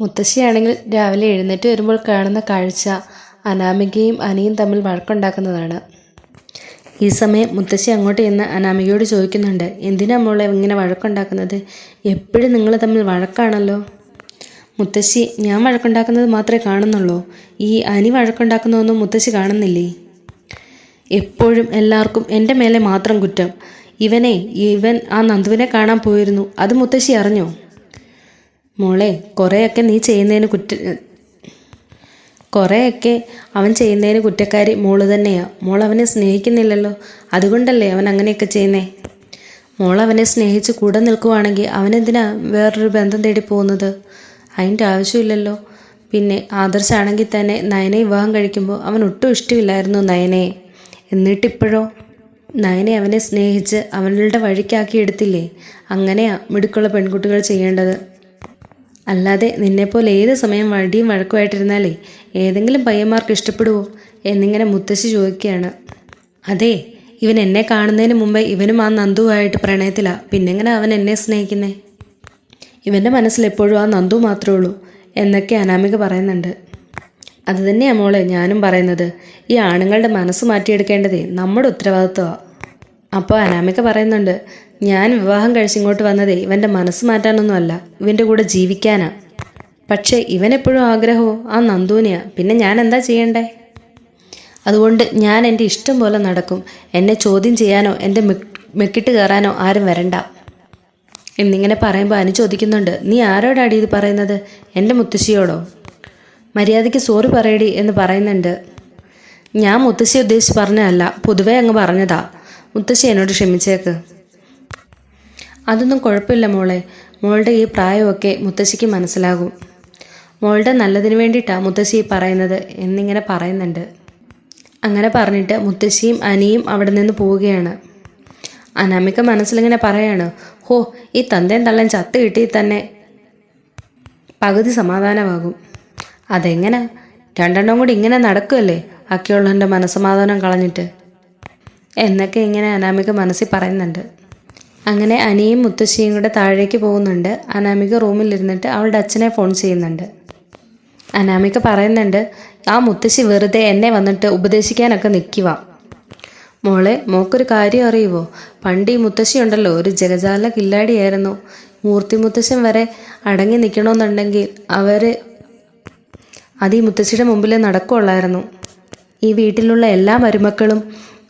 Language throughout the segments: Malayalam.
മുത്തശ്ശിയാണെങ്കിൽ രാവിലെ എഴുന്നേറ്റ് വരുമ്പോൾ കാണുന്ന കാഴ്ച അനാമികയും അനിയും തമ്മിൽ വഴക്കുണ്ടാക്കുന്നതാണ്. ഈ സമയം മുത്തശ്ശി അങ്ങോട്ട് ചെന്ന് അനാമികയോട് ചോദിക്കുന്നുണ്ട് എന്തിനാ മോളെ ഇങ്ങനെ വഴക്കുണ്ടാക്കുന്നത്? എപ്പോഴും നിങ്ങൾ തമ്മിൽ വഴക്കാണല്ലോ. മുത്തശ്ശി ഞാൻ വഴക്കുണ്ടാക്കുന്നത് മാത്രമേ കാണുന്നുള്ളൂ. ഈ അനി വഴക്കുണ്ടാക്കുന്നതൊന്നും മുത്തശ്ശി കാണുന്നില്ലേ? എപ്പോഴും എല്ലാവർക്കും എന്റെ മേലെ മാത്രം കുറ്റം. ഇവനെ ഇവൻ ആ നന്ദുവിനെ കാണാൻ പോയിരുന്നു. അത് മുത്തശ്ശി അറിഞ്ഞോ? മോളെ കുറേയൊക്കെ നീ ചെയ്യുന്നതിന് കുറ്റ കുറേയൊക്കെ അവൻ ചെയ്യുന്നതിന് കുറ്റക്കാരി മോൾ തന്നെയാ. മോൾ അവനെ സ്നേഹിക്കുന്നില്ലല്ലോ. അതുകൊണ്ടല്ലേ അവൻ അങ്ങനെയൊക്കെ ചെയ്യുന്നേ? മോൾ അവനെ സ്നേഹിച്ച് കൂടെ നിൽക്കുവാണെങ്കിൽ അവനെന്തിനാ വേറൊരു ബന്ധം തേടി പോകുന്നത്? അതിന്റെ ആവശ്യമില്ലല്ലോ. പിന്നെ ആദർശാണെങ്കിൽ തന്നെ നയനെ വിവാഹം കഴിക്കുമ്പോൾ അവൻ ഒട്ടും ഇഷ്ടമില്ലായിരുന്നു നയനെ എന്നിട്ടിപ്പോഴോ? നയനെ അവനെ സ്നേഹിച്ച് അവളുടെ വഴിക്കാക്കി എടുത്തില്ലേ അങ്ങനെയാ മിടുക്കുള്ള പെൺകുട്ടികൾ ചെയ്യേണ്ടത്. അല്ലാതെ നിന്നെപ്പോലെ ഏത് സമയം വടിയും വഴക്കുമായിട്ടിരുന്നാലേ ഏതെങ്കിലും പയ്യന്മാർക്ക് ഇഷ്ടപ്പെടുവോ എന്നിങ്ങനെ മുത്തശ്ശി ചോദിക്കുകയാണ്. അതെ ഇവൻ എന്നെ കാണുന്നതിന് മുമ്പേ ഇവനും ആ നന്ദുവായിട്ട് പ്രണയത്തിലാ. പിന്നെങ്ങനെ അവൻ എന്നെ സ്നേഹിക്കുന്നേ? ഇവന്റെ മനസ്സിൽ എപ്പോഴും ആ നന്ദു മാത്രമേ ഉള്ളൂ എന്നൊക്കെ അനാമിക പറയുന്നുണ്ട്. അത് തന്നെയാണ് മോളെ ഞാനും പറയുന്നത്. ഈ ആണുങ്ങളുടെ മനസ്സ് മാറ്റിയെടുക്കേണ്ടതേ നമ്മുടെ ഉത്തരവാദിത്വമാണ് അപ്പോൾ അനാമിക പറയുന്നുണ്ട് ഞാൻ വിവാഹം കഴിച്ചിങ്ങോട്ട് വന്നതേ ഇവന്റെ മനസ്സ് മാറ്റാനൊന്നുമല്ല ഇവന്റെ കൂടെ ജീവിക്കാനാ. പക്ഷേ ഇവനെപ്പോഴും ആഗ്രഹമോ? ആ നന്ദൂനിയാ പിന്നെ ഞാൻ എന്താ ചെയ്യണ്ടേ? അതുകൊണ്ട് ഞാൻ എന്റെ ഇഷ്ടം പോലെ നടക്കും. എന്നെ ചോദ്യം ചെയ്യാനോ എന്റെ മെക്കിട്ട് കയറാനോ ആരും വരണ്ട. എന്നിങ്ങനെ പറയുമ്പോൾ അനു ചോദിക്കുന്നുണ്ട് നീ ആരോടാടി ഇത് പറയുന്നത്? എന്റെ മുത്തശ്ശിയോടോ? മര്യാദയ്ക്ക് സോറി പറയടി എന്ന് പറയുന്നുണ്ട്. ഞാൻ മുത്തശ്ശി ഉദ്ദേശിച്ച് പറഞ്ഞതല്ല പൊതുവേ അങ്ങ് പറഞ്ഞതാ. മുത്തശ്ശി എന്നോട് ക്ഷമിച്ചേക്ക്. അതൊന്നും കുഴപ്പമില്ല മോളെ. മോളുടെ ഈ പ്രായമൊക്കെ മുത്തശ്ശിക്ക് മനസ്സിലാകും. മോളുടെ നല്ലതിന് വേണ്ടിയിട്ടാണ് മുത്തശ്ശി പറയുന്നത് എന്നിങ്ങനെ പറയുന്നുണ്ട്. അങ്ങനെ പറഞ്ഞിട്ട് മുത്തശ്ശിയും അനിയും അവിടെ നിന്ന് പോവുകയാണ്. അനാമിക മനസ്സിലിങ്ങനെ പറയാണ് ഹോ ഈ തന്തയും തള്ളൻ ചത്ത് കിട്ടി തന്നെ പകുതി സമാധാനമാകും. അതെങ്ങനെ? രണ്ടെണ്ണം കൂടി ഇങ്ങനെ നടക്കുമല്ലേ അക്കിയുള്ളവന്റെ മനസ്സമാധാനം കളഞ്ഞിട്ട്. എന്നൊക്കെ ഇങ്ങനെ അനാമിക മനസ്സിൽ പറയുന്നുണ്ട്. അങ്ങനെ അനിയും മുത്തശ്ശിയും കൂടെ താഴേക്ക് പോകുന്നുണ്ട്. അനാമിക റൂമിലിരുന്നിട്ട് അവളുടെ അച്ഛനെ ഫോൺ ചെയ്യുന്നുണ്ട്. അനാമിക പറയുന്നുണ്ട് ആ മുത്തശ്ശി വെറുതെ എന്നെ വന്നിട്ട് ഉപദേശിക്കാനൊക്കെ നിൽക്കുക മോളെ മോക്കൊരു കാര്യം അറിയുവോ? പണ്ട് ഈ മുത്തശ്ശി ഉണ്ടല്ലോ ഒരു ജഗജാല കില്ലാടിയായിരുന്നു. മൂർത്തി മുത്തശ്ശൻ വരെ അടങ്ങി നിൽക്കണമെന്നുണ്ടെങ്കിൽ അവർ അത് ഈ മുത്തശ്ശിയുടെ മുമ്പിൽ നടക്കുള്ളായിരുന്നു ഈ വീട്ടിലുള്ള എല്ലാ മരുമക്കളും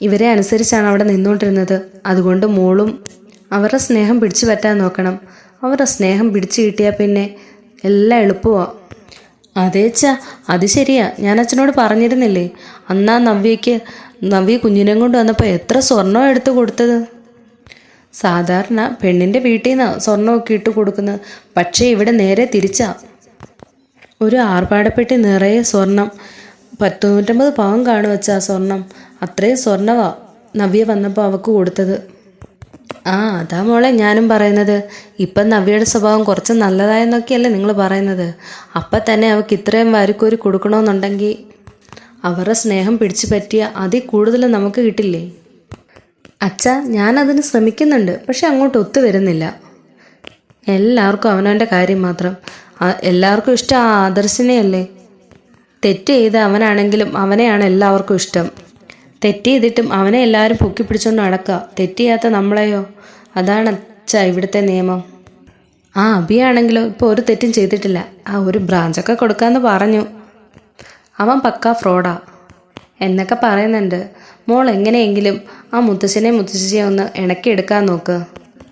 ഇവരെ അനുസരിച്ചാണ് അവിടെ നിന്നുകൊണ്ടിരുന്നത് അതുകൊണ്ട് മോളും അവരുടെ സ്നേഹം പിടിച്ചു പറ്റാൻ നോക്കണം. അവരുടെ സ്നേഹം പിടിച്ചു കിട്ടിയാൽ പിന്നെ എല്ലാം എളുപ്പമാണ് അതേച്ചാ അത് ശരിയാ. ഞാൻ അച്ഛനോട് പറഞ്ഞിരുന്നില്ലേ? അന്നാ നവ്യയ്ക്ക് നവ്യ കുഞ്ഞിനെ കൊണ്ട് വന്നപ്പോൾ എത്ര സ്വർണം എടുത്തു കൊടുത്തത്? സാധാരണ പെണ്ണിന്റെ വീട്ടിൽ നിന്നാണ് സ്വർണമൊക്കെ ഇട്ട് കൊടുക്കുന്നത്. പക്ഷേ ഇവിടെ നേരെ തിരിച്ചാ. ഒരു ആർഭാടപ്പെട്ടി നിറയെ സ്വർണം. പത്തുനൂറ്റമ്പത് പാവം പവൻ കാണു വെച്ചാ സ്വർണം. അത്രയും സ്വർണവാ നവ്യ വന്നപ്പോൾ അവക്ക് കൊടുത്തത്. ആ അതാ മോളെ ഞാനും പറയുന്നത്. ഇപ്പം നവ്യയുടെ സ്വഭാവം കുറച്ച് നല്ലതായെന്നൊക്കെയല്ലേ നിങ്ങൾ പറയുന്നത്. അപ്പം തന്നെ അവൾക്ക് ഇത്രയും വാരിക്കോരി കൊടുക്കണമെന്നുണ്ടെങ്കിൽ അവരുടെ സ്നേഹം പിടിച്ചു പറ്റിയ അതിൽ കൂടുതൽ നമുക്ക് കിട്ടില്ലേ? അച്ഛ ഞാനതിന് ശ്രമിക്കുന്നുണ്ട് പക്ഷെ അങ്ങോട്ട് ഒത്തു വരുന്നില്ല. എല്ലാവർക്കും അവനവന്റെ കാര്യം മാത്രം. എല്ലാവർക്കും ഇഷ്ടം ആ ആദർശിനെയല്ലേ? തെറ്റ് ചെയ്ത് അവനാണെങ്കിലും അവനെയാണ് എല്ലാവർക്കും ഇഷ്ടം. തെറ്റ് ചെയ്തിട്ടും അവനെ എല്ലാവരും പൊക്കി പിടിച്ചുകൊണ്ട് നടക്കുക തെറ്റ് ചെയ്യാത്ത നമ്മളെയോ? അതാണ് അച്ഛ ഇവിടുത്തെ നിയമം. ആ അഭിയാണെങ്കിലോ ഇപ്പോൾ ഒരു തെറ്റും ചെയ്തിട്ടില്ല. ആ ഒരു ബ്രാഞ്ചൊക്കെ കൊടുക്കാമെന്ന് പറഞ്ഞു. അവൻ പക്കാ ഫ്രോഡാ. എന്നൊക്കെ പറയുന്നുണ്ട്. മോൾ എങ്ങനെയെങ്കിലും ആ മുത്തശ്ശനെ മുത്തശ്ശിയെ ഒന്ന് ഇണക്കിയെടുക്കാൻ നോക്ക്.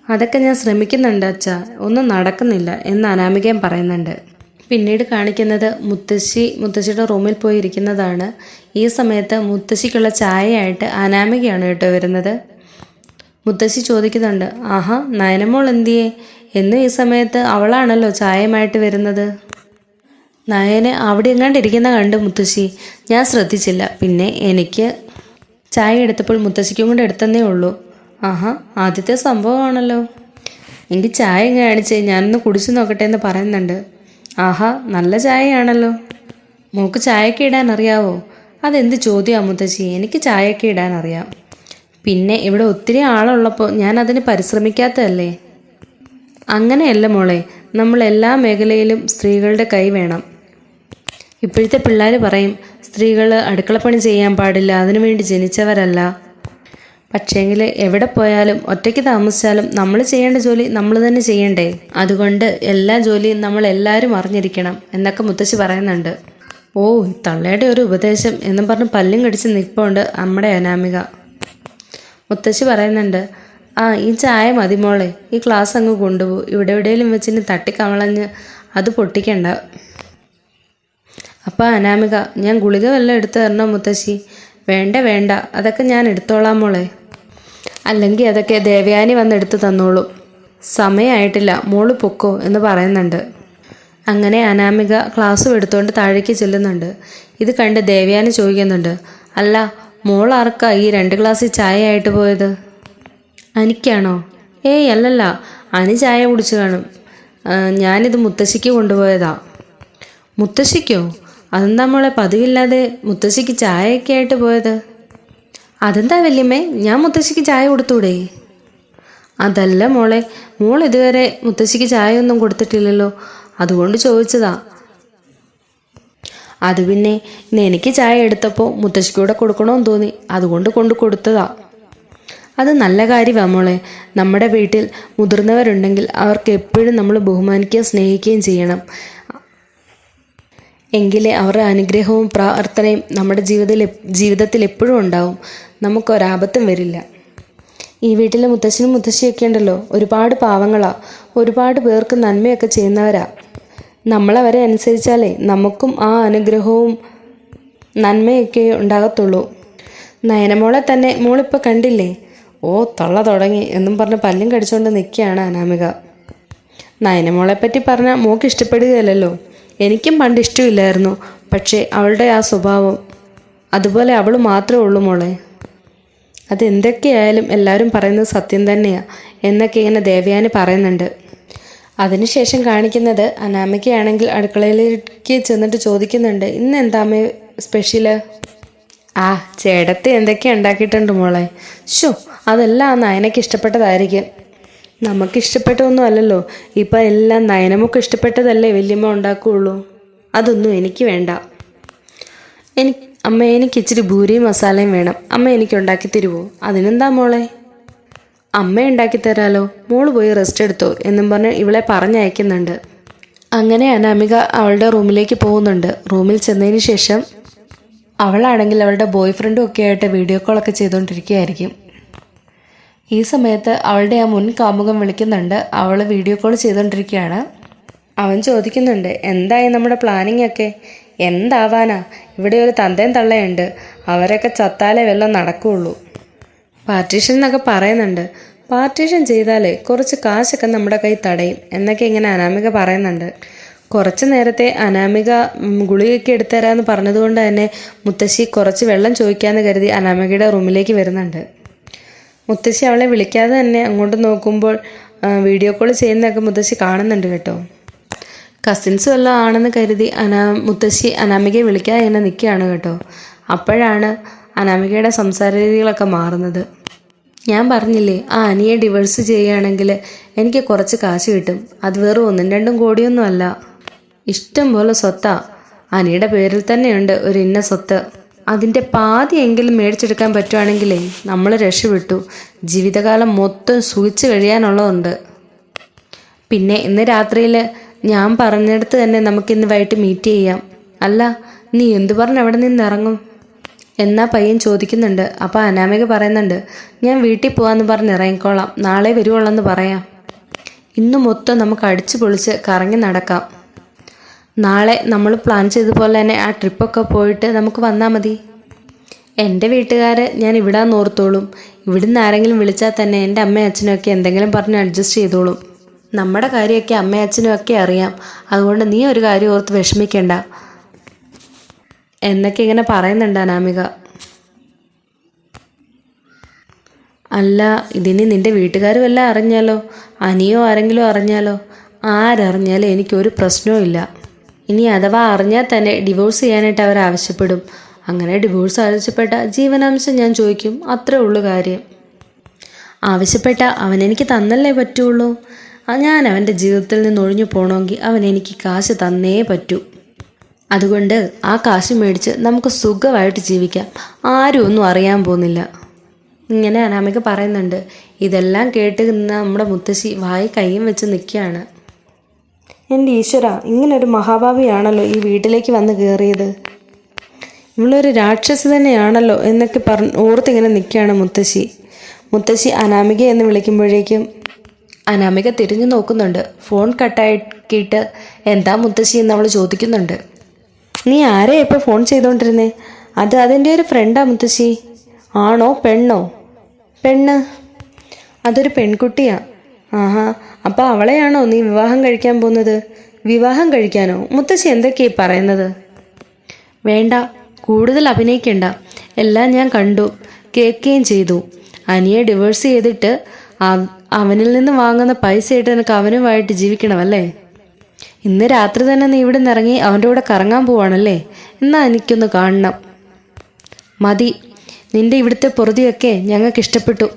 അതൊക്കെ ഞാൻ ശ്രമിക്കുന്നുണ്ട് അച്ഛ. ഒന്നും നടക്കുന്നില്ല എന്ന് അനാമികയും പറയുന്നുണ്ട്. പിന്നീട് കാണിക്കുന്നത് മുത്തശ്ശി മുത്തശ്ശിയുടെ റൂമിൽ പോയി ഇരിക്കുന്നതാണ്. ഈ സമയത്ത് മുത്തശ്ശിക്കുള്ള ചായയായിട്ട് അനാമികയാണ് കേട്ടോ വരുന്നത്. മുത്തശ്ശി ചോദിക്കുന്നുണ്ട് ആഹാ നയനമോൾ എന്തിയേ? എന്നും ഈ സമയത്ത് അവളാണല്ലോ ചായയുമായിട്ട് വരുന്നത്. നയനെ അവിടെ എങ്ങാണ്ട് ഇരിക്കുന്ന കണ്ട് മുത്തശ്ശി. ഞാൻ ശ്രദ്ധിച്ചില്ല. പിന്നെ എനിക്ക് ചായ എടുത്തപ്പോൾ മുത്തശ്ശിക്കും കൂടെ എടുത്തന്നേ ഉള്ളൂ. ആഹാ ആദ്യത്തെ സംഭവമാണല്ലോ. എനിക്ക് ചായ കാണിച്ച്? ഞാനൊന്ന് കുടിച്ചു നോക്കട്ടെ എന്ന് പറയുന്നുണ്ട്. ആഹാ നല്ല ചായയാണല്ലോ. മോക്ക് ചായക്ക് ഇടാൻ അറിയാവോ? അതെന്ത് ചോദ്യം അമുത്തച്ചി എനിക്ക് ചായക്ക് ഇടാൻ അറിയാം. പിന്നെ ഇവിടെ ഒത്തിരി ആളുള്ളപ്പോൾ ഞാൻ അതിന് പരിശ്രമിക്കാത്തതല്ലേ? അങ്ങനെയല്ല മോളെ നമ്മൾ എല്ലാ മേഖലയിലും സ്ത്രീകളുടെ കൈ വേണം. ഇപ്പോഴത്തെ പിള്ളേർ പറയും സ്ത്രീകൾ അടുക്കളപ്പണി ചെയ്യാൻ പാടില്ല അതിനുവേണ്ടി ജനിച്ചവരല്ല. പക്ഷേങ്കിൽ എവിടെ പോയാലും ഒറ്റയ്ക്ക് താമസിച്ചാലും നമ്മൾ ചെയ്യേണ്ട ജോലി നമ്മൾ തന്നെ ചെയ്യണ്ടേ? അതുകൊണ്ട് എല്ലാ ജോലിയും നമ്മൾ എല്ലാവരും അറിഞ്ഞിരിക്കണം എന്നൊക്കെ മുത്തശ്ശി പറയുന്നുണ്ട്. ഓ തള്ളയുടെ ഒരു ഉപദേശം എന്നും പറഞ്ഞ് പല്ലും കടിച്ച് നിൽപ്പുണ്ട് നമ്മുടെ അനാമിക. മുത്തശ്ശി പറയുന്നുണ്ട് ആ ഈ ചായ മതി മോളെ. ഈ ക്ലാസ് അങ്ങ് കൊണ്ടുപോകും ഇവിടെ എവിടെയെങ്കിലും വെച്ചിന് തട്ടിക്കമളഞ്ഞ് അത് പൊട്ടിക്കണ്ട. അപ്പം അനാമിക ഞാൻ ഗുളിക വല്ലതും എടുത്തു തരണോ മുത്തശ്ശി? വേണ്ട വേണ്ട. അതൊക്കെ ഞാൻ എടുത്തോളാം മോളെ. അല്ലെങ്കിൽ അതൊക്കെ ദേവയാനി വന്നെടുത്ത് തന്നോളൂ. സമയമായിട്ടില്ല മോൾ പൊക്കോ എന്ന് പറയുന്നുണ്ട്. അങ്ങനെ അനാമിക ക്ലാസ്സും എടുത്തുകൊണ്ട് താഴേക്ക് ചെല്ലുന്നുണ്ട്. ഇത് കണ്ട് ദേവയാനി ചോദിക്കുന്നുണ്ട് അല്ല മോൾ ആർക്കാ ഈ രണ്ട് ഗ്ലാസ്സിൽ ചായ ആയിട്ട് പോയത്? അനിക്കാണോ? ഏയ് അല്ലല്ല അനി ചായ കുടിച്ചു കാണും. ഞാനിത് മുത്തശ്ശിക്ക് കൊണ്ടുപോയതാ. മുത്തശ്ശിക്കോ? അതെന്താ മോളെ പതിവില്ലാതെ മുത്തശ്ശിക്ക് ചായയൊക്കെ ആയിട്ട് പോയത്? അതെന്താ വല്യമ്മേ? ഞാൻ മുത്തശ്ശിക്ക് ചായ കൊടുത്തൂടെ? അതല്ല മോളെ മോൾ ഇതുവരെ മുത്തശ്ശിക്ക് ചായ ഒന്നും കൊടുത്തിട്ടില്ലല്ലോ. അതുകൊണ്ട് ചോദിച്ചതാ. അത് പിന്നെ ഇന്ന് എനിക്ക് ചായ എടുത്തപ്പോൾ മുത്തശ്ശിക്കൂടെ കൊടുക്കണമെന്ന് തോന്നി. അതുകൊണ്ട് കൊണ്ട് കൊടുത്തതാ. അത് നല്ല കാര്യമാണ് മോളെ. നമ്മുടെ വീട്ടിൽ മുതിർന്നവരുണ്ടെങ്കിൽ അവർക്ക് എപ്പോഴും നമ്മൾ ബഹുമാനിക്കുകയും സ്നേഹിക്കുകയും ചെയ്യണം. എങ്കിലേ അവരുടെ അനുഗ്രഹവും പ്രാർത്ഥനയും നമ്മുടെ ജീവിതത്തിൽ ജീവിതത്തിൽ എപ്പോഴും ഉണ്ടാവും. നമുക്കൊരാപത്തും വരില്ല. ഈ വീട്ടിലെ മുത്തശ്ശനും മുത്തശ്ശിയൊക്കെ ഉണ്ടല്ലോ. ഒരുപാട് പാവങ്ങളാ. ഒരുപാട് പേർക്ക് നന്മയൊക്കെ ചെയ്യുന്നവരാ. നമ്മളവരെ അനുസരിച്ചാലേ നമുക്കും ആ അനുഗ്രഹവും നന്മയൊക്കെ ഉണ്ടാകത്തുള്ളൂ. നയനമോളെ തന്നെ മോളിപ്പോൾ കണ്ടില്ലേ? ഓ തൊള്ള തുടങ്ങി എന്നും പറഞ്ഞ് പല്ലും കടിച്ചുകൊണ്ട് നിൽക്കുകയാണ് അനാമിക. നയനമോളെ പറ്റി പറഞ്ഞാൽ മോക്ക് ഇഷ്ടപ്പെടുകയല്ലല്ലോ. എനിക്കും പണ്ട് ഇഷ്ടമില്ലായിരുന്നു പക്ഷേ അവളുടെ ആ സ്വഭാവം അതുപോലെ അവൾ മാത്രമേ ഉള്ളൂ മോളെ. അതെന്തൊക്കെയായാലും എല്ലാവരും പറയുന്നത് സത്യം തന്നെയാണ് എന്നൊക്കെ ഇങ്ങനെ ദേവയാനി പറയുന്നുണ്ട്. അതിനുശേഷം കാണിക്കുന്നത് അനാമയ്ക്കാണെങ്കിൽ അടുക്കളയിലേക്ക് ചെന്നിട്ട് ചോദിക്കുന്നുണ്ട് ഇന്ന് എന്താമേ സ്പെഷ്യൽ ആ ചേടത്തെ എന്തൊക്കെ ഉണ്ടാക്കിയിട്ടുണ്ട് മോളെ. ഷോ അതെല്ലാം ആ നയനയ്ക്ക് ഇഷ്ടപ്പെട്ടതായിരിക്കും. നമുക്ക് ഇഷ്ടപ്പെട്ടതൊന്നും അല്ലല്ലോ ഇപ്പം എല്ലാം നയനമൊക്കെ ഇഷ്ടപ്പെട്ടതല്ലേ വല്യമ്മ ഉണ്ടാക്കുകയുള്ളൂ? അതൊന്നും എനിക്ക് വേണ്ട. എനിക്ക് അമ്മ എനിക്ക് ഇച്ചിരി ഭൂരിയും മസാലയും വേണം. അമ്മ എനിക്ക് ഉണ്ടാക്കി തരുമോ അതിനെന്താ മോളെ? അമ്മ ഉണ്ടാക്കി തരാലോ? മോൾ പോയി റെസ്റ്റ് എടുത്തോ? എന്നും പറഞ്ഞ് ഇവളെ പറഞ്ഞയക്കുന്നുണ്ട്. അങ്ങനെ അനാമിക അവളുടെ റൂമിലേക്ക് പോകുന്നുണ്ട്. റൂമിൽ ചെന്നതിന് ശേഷം അവളാണെങ്കിൽ അവളുടെ ബോയ് ഫ്രണ്ടും ഒക്കെ ആയിട്ട് വീഡിയോ കോളൊക്കെ ചെയ്തുകൊണ്ടിരിക്കുകയായിരിക്കും. ഈ സമയത്ത് അവളുടെ ആ മുൻ കാമുകം വിളിക്കുന്നുണ്ട്. അവൾ വീഡിയോ കോൾ ചെയ്തുകൊണ്ടിരിക്കുകയാണ് അവൻ ചോദിക്കുന്നുണ്ട് എന്തായി നമ്മുടെ പ്ലാനിങ് ഒക്കെ? എന്താവാനാ? ഇവിടെ ഒരു തന്തയും തള്ളയുണ്ട്. അവരൊക്കെ ചത്താലേ വല്ലതും നടക്കുകയുള്ളൂ പാർട്ടീഷൻ എന്നൊക്കെ പറയുന്നുണ്ട്. പാർട്ടീഷൻ ചെയ്താലേ കുറച്ച് കാശൊക്കെ നമ്മുടെ കൈ തടയും എന്നൊക്കെ ഇങ്ങനെ അനാമിക പറയുന്നുണ്ട്. കുറച്ച് നേരത്തെ അനാമിക ഗുളികയൊക്കെ എടുത്തുതരാമെന്ന് പറഞ്ഞതുകൊണ്ട് തന്നെ മുത്തശ്ശി കുറച്ച് വെള്ളം ചോദിക്കാമെന്ന് കരുതി അനാമികയുടെ റൂമിലേക്ക് വരുന്നുണ്ട്. മുത്തശ്ശി അവളെ വിളിക്കാതെ തന്നെ അങ്ങോട്ട് നോക്കുമ്പോൾ വീഡിയോ കോൾ ചെയ്യുന്നതൊക്കെ മുത്തശ്ശി കാണുന്നുണ്ട് കേട്ടോ. കസിൻസ് വല്ലതും ആണെന്ന് കരുതി അനാ മുത്തശ്ശി അനാമികയെ വിളിക്കാതെ തന്നെ നിൽക്കുകയാണ് കേട്ടോ. അപ്പോഴാണ് അനാമികയുടെ സംസാര രീതികളൊക്കെ മാറുന്നത്. ഞാൻ പറഞ്ഞില്ലേ ആ അനിയെ ഡിവേഴ്സ് ചെയ്യുകയാണെങ്കിൽ എനിക്ക് കുറച്ച് കാശ് കിട്ടും. അത് വെറും ഒന്നും രണ്ടും കോടിയൊന്നും അല്ല. ഇഷ്ടം പോലെ സ്വത്താ. അനിയുടെ പേരിൽ തന്നെയുണ്ട് ഒരു ഇന്ന സ്വത്ത്. അതിന്റെ പാതിയെങ്കിലും മേടിച്ചെടുക്കാൻ പറ്റുവാണെങ്കിലേ നമ്മൾ രക്ഷപ്പെട്ടു. ജീവിതകാലം മൊത്തം സുഖിച്ച് കഴിയാനുള്ളതുണ്ട്. പിന്നെ ഇന്ന് രാത്രിയിൽ ഞാൻ പറഞ്ഞെടുത്ത് തന്നെ നമുക്കിന്ന് വൈകിട്ട് മീറ്റ് ചെയ്യാം. അല്ല നീ എന്തു പറഞ്ഞ് അവിടെ നിന്ന് ഇറങ്ങും? എന്നാ പയ്യൻ ചോദിക്കുന്നുണ്ട്. അപ്പോൾ അനാമിക പറയുന്നുണ്ട് ഞാൻ വീട്ടിൽ പോകാമെന്ന് പറഞ്ഞ് ഇറങ്ങിക്കോളാം. നാളെ വരുവുള്ളെന്ന് പറയാം. ഇന്ന് മൊത്തം നമുക്ക് അടിച്ചു പൊളിച്ച് കറങ്ങി നടക്കാം. നാളെ നമ്മൾ പ്ലാൻ ചെയ്ത പോലെ തന്നെ ആ ട്രിപ്പൊക്കെ പോയിട്ട് നമുക്ക് വന്നാൽ മതി. എന്റെ വീട്ടുകാർ ഞാൻ ഇവിടെ ഓർത്തോളും. ഇവിടുന്ന് ആരെങ്കിലും വിളിച്ചാൽ തന്നെ എന്റെ അമ്മയും അച്ഛനൊക്കെ എന്തെങ്കിലും പറഞ്ഞ് അഡ്ജസ്റ്റ് ചെയ്തോളും. നമ്മുടെ കാര്യമൊക്കെ അമ്മയും അച്ഛനും ഒക്കെ അറിയാം. അതുകൊണ്ട് നീ ഒരു കാര്യം ഓർത്ത് വിഷമിക്കണ്ട. എന്നൊക്കെ ഇങ്ങനെ പറയുന്നുണ്ട് അനാമിക. അല്ല ഇതിനി നിന്റെ വീട്ടുകാർ വല്ല അറിഞ്ഞാലോ? അനിയോ ആരെങ്കിലും അറിഞ്ഞാലോ? ആരറിഞ്ഞാലും എനിക്കൊരു പ്രശ്നവും ഇല്ല. ഇനി അഥവാ അറിഞ്ഞാൽ തന്നെ ഡിവോഴ്സ് ചെയ്യാനായിട്ട് അവർ ആവശ്യപ്പെടും. അങ്ങനെ ഡിവോഴ്സ് ആവശ്യപ്പെട്ട ജീവനാംശം ഞാൻ ചോദിക്കും. അത്രേ ഉള്ളൂ കാര്യം. ആവശ്യപ്പെട്ട അവൻ എനിക്ക് തന്നല്ലേ പറ്റുള്ളൂ? ഞാൻ അവന്റെ ജീവിതത്തിൽ നിന്ന് ഒഴിഞ്ഞു പോകണമെങ്കിൽ അവൻ എനിക്ക് കാശ് തന്നേ പറ്റൂ. അതുകൊണ്ട് ആ കാശ് മേടിച്ച് നമുക്ക് സുഖമായിട്ട് ജീവിക്കാം. ആരും ഒന്നും അറിയാൻ പോകുന്നില്ല. ഇങ്ങനെ അനാമിക പറയുന്നുണ്ട്. ഇതെല്ലാം കേട്ട് നിന്ന നമ്മുടെ മുത്തശ്ശി വായി കൈയും വെച്ച് നിൽക്കുകയാണ്. എന്റെ ഈശ്വര ഇങ്ങനൊരു മഹാഭാവിയാണല്ലോ ഈ വീട്ടിലേക്ക് വന്ന് കയറിയത്. ഇവളൊരു രാക്ഷസി തന്നെയാണല്ലോ എന്നൊക്കെ പറഞ്ഞ് ഓർത്തിങ്ങനെ നിൽക്കുകയാണ് മുത്തശ്ശി. മുത്തശ്ശി അനാമിക എന്ന് വിളിക്കുമ്പോഴേക്കും അനാമിക തിരിഞ്ഞു നോക്കുന്നുണ്ട്. ഫോൺ കട്ടാക്കിയിട്ട് എന്താ മുത്തശ്ശി എന്ന് അവൾ ചോദിക്കുന്നുണ്ട്. നീ ആരെയാ ഇപ്പോൾ ഫോൺ ചെയ്തുകൊണ്ടിരുന്നേ അത് അതിന്റെ ഒരു ഫ്രണ്ടാ മുത്തശ്ശി. ആണോ പെണ്ണോ? പെണ്ണ്. അതൊരു പെൺകുട്ടിയാ. ആഹാ അപ്പോൾ അവളെയാണോ നീ വിവാഹം കഴിക്കാൻ പോകുന്നത്? വിവാഹം കഴിക്കാനോ? മുത്തശ്ശി എന്തൊക്കെയായി പറയുന്നത്? വേണ്ട കൂടുതൽ അഭിനയിക്കണ്ട. എല്ലാം ഞാൻ കണ്ടു കേൾക്കുകയും ചെയ്തു. അനിയെ ഡിവോഴ്സ് ചെയ്തിട്ട് അവനിൽ നിന്ന് വാങ്ങുന്ന പൈസ ആയിട്ട് നിനക്ക് അവനുമായിട്ട് ജീവിക്കണമല്ലേ? ഇന്ന് രാത്രി തന്നെ നീ ഇവിടെ നിറങ്ങി അവന്റെ കൂടെ കറങ്ങാൻ പോവാണല്ലേ? എന്നാ എനിക്കൊന്ന് കാണണം. മതി നിന്റെ ഇവിടുത്തെ പൊറുതിയൊക്കെ ഞങ്ങൾക്ക് ഇഷ്ടപ്പെട്ടു.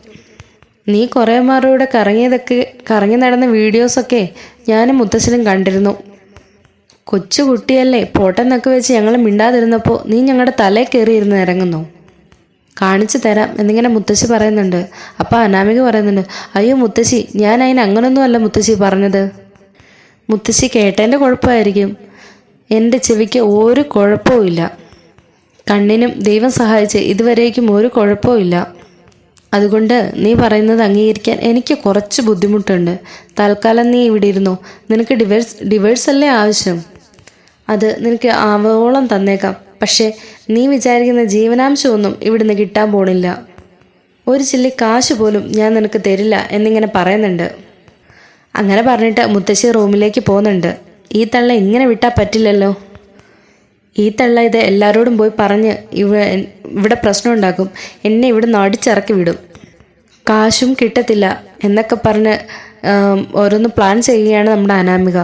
നീ കുറേ ഇവിടെ കറങ്ങിയതൊക്കെ കറങ്ങി നടന്ന വീഡിയോസൊക്കെ ഞാനും മുത്തശ്ശനും കണ്ടിരുന്നു. കൊച്ചു കുട്ടിയല്ലേ പോട്ടെന്നൊക്കെ വെച്ച് ഞങ്ങൾ മിണ്ടാതിരുന്നപ്പോൾ നീ ഞങ്ങളുടെ തലയിൽ കയറിയിരുന്ന് ഇറങ്ങുന്നു. കാണിച്ചു തരാം എന്നിങ്ങനെ മുത്തശ്ശി പറയുന്നുണ്ട്. അപ്പോൾ അനാമിക പറയുന്നുണ്ട് അയ്യോ മുത്തശ്ശി ഞാൻ അതിന് അങ്ങനൊന്നും അല്ല മുത്തശ്ശി പറഞ്ഞത്. മുത്തശ്ശി കേട്ടതിന്റെ കുഴപ്പമായിരിക്കും. എന്റെ ചെവിക്ക് ഒരു കുഴപ്പവുമില്ല കണ്ണിനും ദൈവം സഹായിച്ച് ഇതുവരേക്കും ഒരു കുഴപ്പവുമില്ല അതുകൊണ്ട് നീ പറയുന്നത് അംഗീകരിക്കാൻ എനിക്ക് കുറച്ച് ബുദ്ധിമുട്ടുണ്ട്. തൽക്കാലം നീ ഇവിടെ ഇരുന്നു. നിനക്ക് ഡിവേഴ്സ് ഡിവേഴ്സ് അല്ലേ ആവശ്യം? അത് നിനക്ക് ആവോളം തന്നേക്കാം. പക്ഷേ നീ വിചാരിക്കുന്ന ജീവനാംശമൊന്നും ഇവിടുന്ന് കിട്ടാൻ പോണില്ല. ഒരു ചില്ലി കാശ് പോലും ഞാൻ നിനക്ക് തരില്ല എന്നിങ്ങനെ പറയുന്നുണ്ട്. അങ്ങനെ പറഞ്ഞിട്ട് മുത്തശ്ശി റൂമിലേക്ക് പോകുന്നുണ്ട്. ഈ തള്ള ഇങ്ങനെ വിട്ടാൽ പറ്റില്ലല്ലോ. ഈ തള്ള ഇത് എല്ലാവരോടും പോയി പറഞ്ഞ് ഇവ ഇവിടെ പ്രശ്നം ഉണ്ടാക്കും എന്നെ ഇവിടെ നിന്ന് അടിച്ചിറക്കി വിടും. കാശും കിട്ടത്തില്ല എന്നൊക്കെ പറഞ്ഞ് ഓരോന്ന് പ്ലാൻ ചെയ്യുകയാണ് നമ്മുടെ അനാമിക.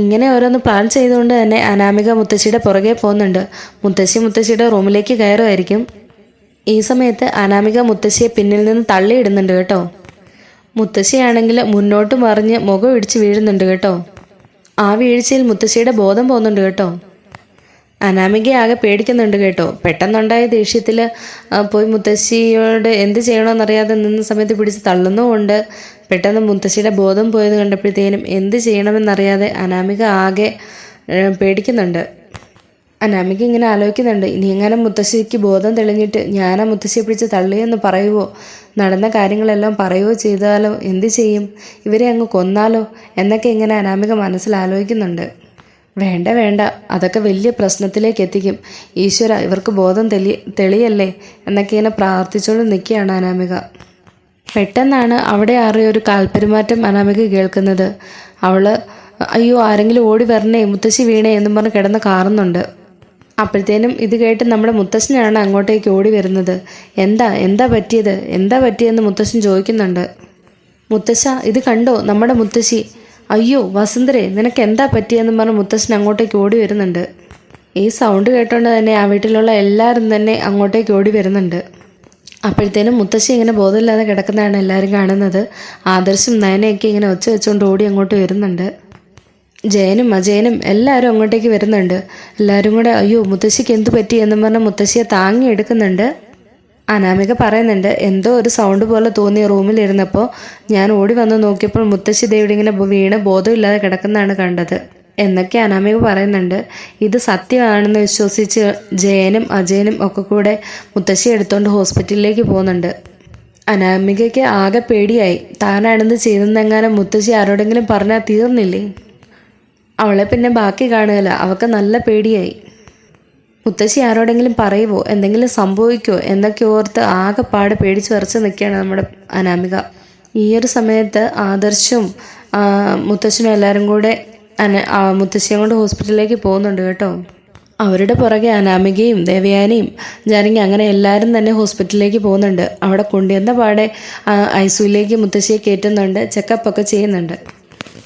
ഇങ്ങനെ ഓരോന്ന് പ്ലാൻ ചെയ്തുകൊണ്ട് തന്നെ അനാമിക മുത്തശ്ശിയുടെ പുറകെ പോകുന്നുണ്ട്. മുത്തശ്ശി മുത്തശ്ശിയുടെ റൂമിലേക്ക് കയറുമായിരിക്കും. ഈ സമയത്ത് അനാമിക മുത്തശ്ശിയെ പിന്നിൽ നിന്ന് തള്ളിയിടുന്നുണ്ട് കേട്ടോ. മുത്തശ്ശിയാണെങ്കിൽ മുന്നോട്ട് മറിഞ്ഞ് മുഖം ഇടിച്ച് വീഴുന്നുണ്ട് കേട്ടോ. ആ വീഴ്ചയിൽ മുത്തശ്ശിയുടെ ബോധം പോകുന്നുണ്ട് കേട്ടോ. അനാമിക ആകെ പേടിക്കുന്നുണ്ട് കേട്ടോ. പെട്ടെന്നുണ്ടായ ദേഷ്യത്തിൽ പോയി മുത്തശ്ശിയോട് എന്ത് ചെയ്യണമെന്നറിയാതെ നിന്ന സമയത്ത് പിടിച്ച് തള്ളുന്നുമുണ്ട്. പെട്ടെന്ന് മുത്തശ്ശിയുടെ ബോധം പോയത് കണ്ടപ്പോഴത്തേനും എന്ത് ചെയ്യണമെന്നറിയാതെ അനാമിക ആകെ പേടിക്കുന്നുണ്ട്. അനാമിക ഇങ്ങനെ ആലോചിക്കുന്നുണ്ട് ഇനി എങ്ങനെ മുത്തശ്ശിക്ക് ബോധം തെളിഞ്ഞിട്ട് ഞാനാ മുത്തശ്ശിയെ പിടിച്ച് തള്ളിയെന്ന് പറയുവോ? നടന്ന കാര്യങ്ങളെല്ലാം പറയുവോ ചെയ്താലോ? എന്ത് ചെയ്യും? ഇവരെ അങ്ങ് കൊന്നാലോ? എന്നൊക്കെ ഇങ്ങനെ അനാമിക മനസ്സിൽ ആലോചിക്കുന്നുണ്ട്. വേണ്ട വേണ്ട. അതൊക്കെ വലിയ പ്രശ്നത്തിലേക്ക് എത്തിക്കും ഈശ്വര ഇവർക്ക് ബോധം തെളി തെളിയല്ലേ? എന്നൊക്കെ ഇങ്ങനെ പ്രാർത്ഥിച്ചുകൊണ്ട് നിൽക്കുകയാണ് അനാമിക. പെട്ടെന്നാണ് അവിടെ ആറിയ ഒരു കാൽപ്പെരുമാറ്റം അനാമിക കേൾക്കുന്നത്. അവൾ അയ്യോ ആരെങ്കിലും ഓടി വരണേ മുത്തശ്ശി വീണേ എന്നും പറഞ്ഞ് കിടന്ന് കാറുന്നുണ്ട്. അപ്പോഴത്തേനും ഇത് കേട്ട് നമ്മുടെ മുത്തശ്ശനാണ് അങ്ങോട്ടേക്ക് ഓടി വരുന്നത്. എന്താ എന്താ പറ്റിയത്? എന്താ പറ്റിയെന്ന് മുത്തശ്ശൻ ചോദിക്കുന്നുണ്ട്. മുത്തശ്ശ ഇത് കണ്ടോ? നമ്മുടെ മുത്തശ്ശി. അയ്യോ വസുന്ധരെ നിനക്ക് എന്താ പറ്റിയെന്ന് പറഞ്ഞ് മുത്തശ്ശൻ അങ്ങോട്ടേക്ക് ഓടി വരുന്നുണ്ട്. ഈ സൗണ്ട് കേട്ടോണ്ട് തന്നെ ആ വീട്ടിലുള്ള എല്ലാവരും തന്നെ അങ്ങോട്ടേക്ക് ഓടി വരുന്നുണ്ട്. അപ്പോഴത്തേനും മുത്തശ്ശി ഇങ്ങനെ ബോധമില്ലാതെ കിടക്കുന്നതാണ് എല്ലാവരും കാണുന്നത്. ആദർശും നയനയൊക്കെ ഇങ്ങനെ ഒച്ച വെച്ചുകൊണ്ട് ഓടി അങ്ങോട്ട് വരുന്നുണ്ട്. ജയനും അജയനും എല്ലാവരും അങ്ങോട്ടേക്ക് വരുന്നുണ്ട്. എല്ലാവരും കൂടെ അയ്യോ മുത്തശ്ശിക്ക് എന്ത് പറ്റി? എന്നും പറഞ്ഞ് മുത്തശ്ശിയെ താങ്ങി എടുക്കുന്നുണ്ട്. അനാമിക പറയുന്നുണ്ട് എന്തോ ഒരു സൗണ്ട് പോലെ തോന്നി റൂമിലിരുന്നപ്പോൾ ഞാൻ ഓടി വന്ന് നോക്കിയപ്പോൾ മുത്തശ്ശി ദേവിടെ ഇങ്ങനെ വീണ് ബോധമില്ലാതെ കിടക്കുന്നതാണ് കണ്ടത്. എന്നൊക്കെ അനാമിക പറയുന്നുണ്ട്. ഇത് സത്യമാണെന്ന് വിശ്വസിച്ച് ജയനും അജയനും ഒക്കെ കൂടെ മുത്തശ്ശി എടുത്തുകൊണ്ട് ഹോസ്പിറ്റലിലേക്ക് പോകുന്നുണ്ട്. അനാമികയ്ക്ക് ആകെ പേടിയായി. താനാണെന്ന് ചെയ്തെന്നെങ്ങാനും മുത്തശ്ശി ആരോടെങ്കിലും പറഞ്ഞാൽ തീർന്നില്ലേ? അവളെ പിന്നെ ബാക്കി കാണുകയില്ല. അവൾക്ക് നല്ല പേടിയായി. മുത്തശ്ശി ആരോടെങ്കിലും പറയുവോ? എന്തെങ്കിലും സംഭവിക്കുമോ എന്നൊക്കെ ഓർത്ത് ആകെപ്പാടെ പേടിച്ച് വരച്ച് നിൽക്കുകയാണ് നമ്മുടെ അനാമിക. ഈ ഒരു സമയത്ത് ആദർശും മുത്തശ്ശനും എല്ലാവരും കൂടെ മുത്തശ്ശിയും കൊണ്ട് ഹോസ്പിറ്റലിലേക്ക് പോകുന്നുണ്ട് കേട്ടോ. അവരുടെ പുറകെ അനാമികയും ദേവയാനിയും ജാനകി അങ്ങനെ എല്ലാവരും തന്നെ ഹോസ്പിറ്റലിലേക്ക് പോകുന്നുണ്ട്. അവിടെ കൊണ്ടുവന്ന പാടെ ഐസിയുലേക്ക് മുത്തശ്ശിയെ കയറ്റുന്നുണ്ട് ചെക്കപ്പ് ഒക്കെ ചെയ്യുന്നുണ്ട്.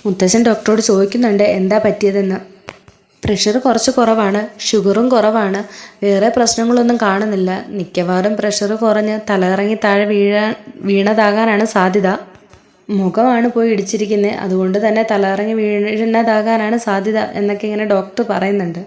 മുത്തശ്ശൻ ഡോക്ടറോട് ചോദിക്കുന്നുണ്ട് എന്താ പറ്റിയതെന്ന്? പ്രഷർ കുറച്ച് കുറവാണ് ഷുഗറും കുറവാണ്. വേറെ പ്രശ്നങ്ങളൊന്നും കാണുന്നില്ല. മിക്കവാറും പ്രഷർ കുറഞ്ഞ് തലകറങ്ങി താഴെ വീഴാൻ വീണതാകാനാണ് സാധ്യത. മുഖമാണ് പോയി ഇടിച്ചിരിക്കുന്നത് അതുകൊണ്ട് തന്നെ തലകറങ്ങി വീഴുന്നതാകാനാണ് സാധ്യത എന്നൊക്കെ ഇങ്ങനെ ഡോക്ടർ പറയുന്നുണ്ട്.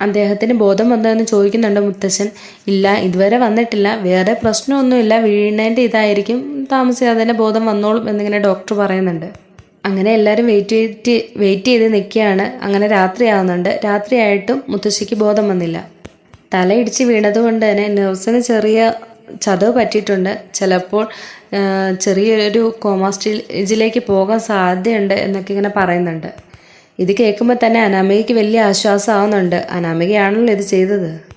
അദ്ദേഹത്തിന് ബോധം വന്നോ എന്ന് ചോദിക്കുന്നുണ്ട് മുത്തശ്ശൻ. ഇല്ല ഇതുവരെ വന്നിട്ടില്ല. വേറെ പ്രശ്നമൊന്നുമില്ല. വീണേന്റെ ഇതായിരിക്കും. താമസിയാതെ ബോധം വന്നോളും എന്നിങ്ങനെ ഡോക്ടർ പറയുന്നുണ്ട്. അങ്ങനെ എല്ലാവരും വെയിറ്റ് ചെയ്തിട്ട് വെയിറ്റ് ചെയ്ത് നിൽക്കുകയാണ്. അങ്ങനെ രാത്രിയാവുന്നുണ്ട്. രാത്രിയായിട്ടും മുത്തശ്ശിക്ക് ബോധം വന്നില്ല. തലയിടിച്ച് വീണതുകൊണ്ട് തന്നെ നെർവ്സിന് ചെറിയ ചതവ് പറ്റിയിട്ടുണ്ട്. ചിലപ്പോൾ ചെറിയൊരു കോമ സ്റ്റേജിലേക്ക് പോകാൻ സാധ്യതയുണ്ട് എന്നൊക്കെ ഇങ്ങനെ പറയുന്നുണ്ട്. ഇത് കേൾക്കുമ്പോൾ തന്നെ അനാമികയ്ക്ക് വലിയ ആശ്വാസമാവുന്നുണ്ട്. അനാമികയാണല്ലോ ഇത് ചെയ്തത്.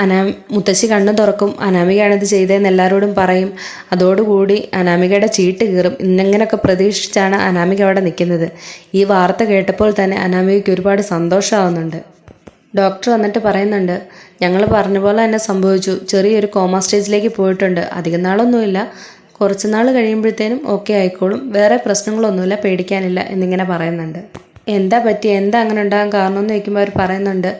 അനാ മുത്തശ്ശി കണ്ണു തുറക്കും. അനാമികയാണ് ഇത് ചെയ്തതെന്ന് എല്ലാവരോടും പറയും. അതോടുകൂടി അനാമികയുടെ ചീട്ട് കീറും. ഇന്നെങ്ങനെയൊക്കെ പ്രതീക്ഷിച്ചാണ് അനാമിക അവിടെ നിൽക്കുന്നത്. ഈ വാർത്ത കേട്ടപ്പോൾ തന്നെ അനാമികയ്ക്ക് ഒരുപാട് സന്തോഷമാവുന്നുണ്ട്. ഡോക്ടർ വന്നിട്ട് പറയുന്നുണ്ട് ഞങ്ങൾ പറഞ്ഞ പോലെ തന്നെ സംഭവിച്ചു. ചെറിയൊരു കോമ സ്റ്റേജിലേക്ക് പോയിട്ടുണ്ട്. അധികം നാളൊന്നുമില്ല. കുറച്ച് നാൾ കഴിയുമ്പോഴത്തേനും ഓക്കെ ആയിക്കോളും. വേറെ പ്രശ്നങ്ങളൊന്നുമില്ല. പേടിക്കാനില്ല. എന്നിങ്ങനെ പറയുന്നുണ്ട്. എന്താ പറ്റി? എന്താ അങ്ങനെ ഉണ്ടാകാൻ കാരണമെന്ന് ചോദിക്കുമ്പോൾ അവർ പറയുന്നുണ്ട്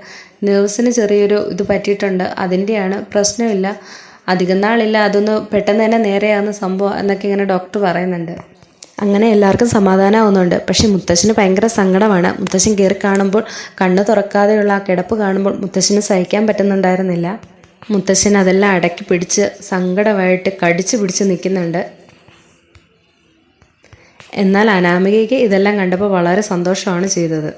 നെർവ്സിന് ചെറിയൊരു ഇത് പറ്റിയിട്ടുണ്ട്. അതിന്റെയാണ് പ്രശ്നമില്ല. അധികം നാളില്ല. അതൊന്ന് പെട്ടെന്ന് തന്നെ നേരെയാകുന്ന സംഭവം എന്നൊക്കെ ഇങ്ങനെ ഡോക്ടർ പറയുന്നുണ്ട്. അങ്ങനെ എല്ലാവർക്കും സമാധാനമാവുന്നുണ്ട് പക്ഷെ മുത്തശ്ശന് ഭയങ്കര സങ്കടമാണ്. മുത്തശ്ശൻ കയറി കാണുമ്പോൾ കണ്ണ് തുറക്കാതെയുള്ള ആ കിടപ്പ് കാണുമ്പോൾ മുത്തശ്ശന് സഹിക്കാൻ പറ്റുന്നുണ്ടായിരുന്നില്ല. മുത്തശ്ശൻ അതെല്ലാം അടക്കി പിടിച്ച് സങ്കടമായിട്ട് കടിച്ചു പിടിച്ച് നിൽക്കുന്നുണ്ട്. എന്നാൽ അനാമികയ്ക്ക് ഇതെല്ലാം കണ്ടപ്പോൾ വളരെ സന്തോഷമാണ് ചെയ്തത്.